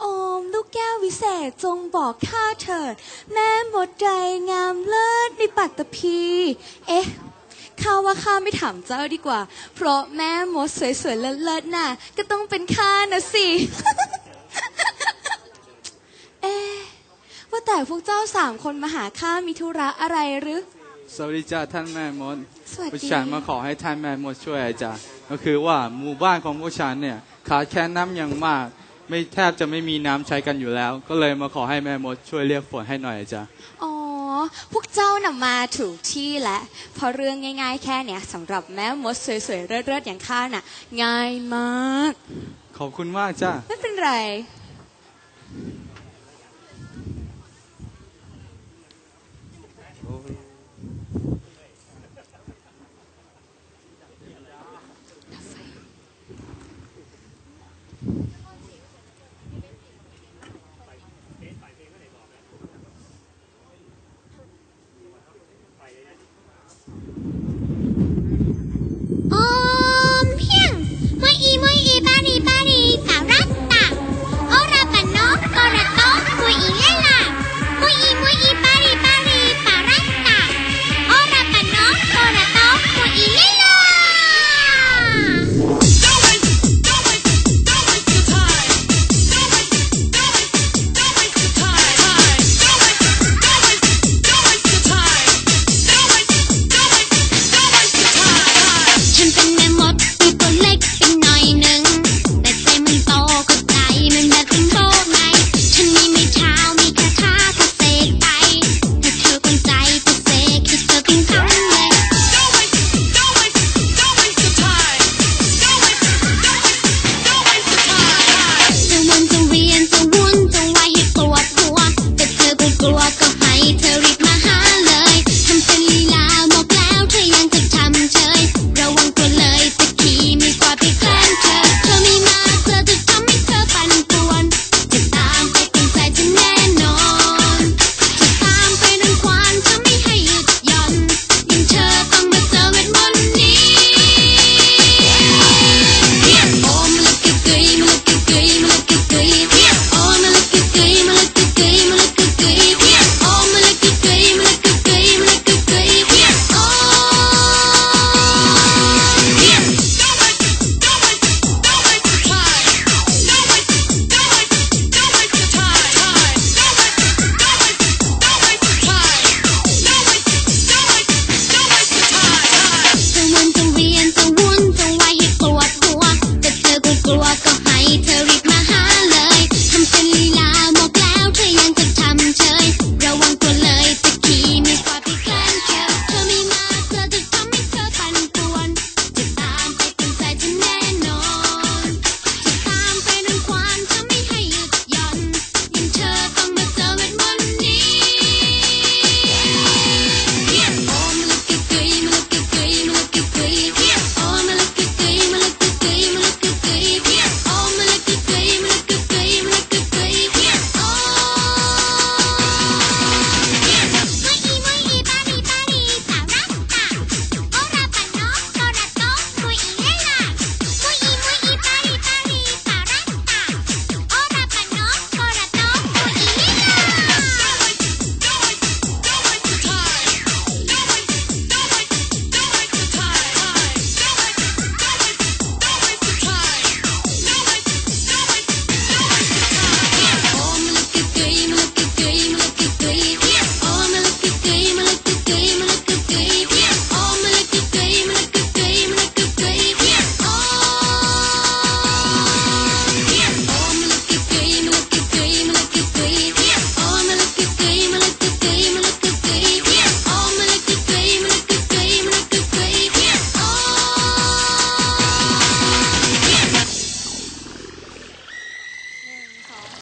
โอมลูกแก้ววิเศษจงบอกข้าเถิด แม่มดใจงามเลิศในปัตตภีเอ๊ะข้าว่าข้าไม่ถามเจ้าดีกว่า เพราะแม่มดสวยๆเลิศๆน่ะ ก็ต้องเป็นข้านะสิ เอ๊ะว่าแต่พวกเจ้าสามคนมาหาข้ามีธุระอะไรหรือ สวัสดีจ้าท่านแม่มดสวัสพวกดีฉันมาขอให้ท่านแม่มดช่วยจ้ะก็คือว่าหมู่บ้านของพวกฉันเนี่ยขาดแคลนน้ำอย่างมาก ไม่แทบจะไม่มีน้ำใช้กันอยู่แล้ว ก็เลยมาขอให้แม่มดช่วยเรียกฝนให้หน่อยจ้ะอ๋อพวกเจ้าน่ะมาถูกที่แล้วเพราะเรื่องง่าย ๆ แค่เนี้ยสำหรับแม่มดสวยๆเลิศๆอย่างข้าน่ะ ง่ายมาก ขอบคุณมากจ้าไม่เป็นไร くわか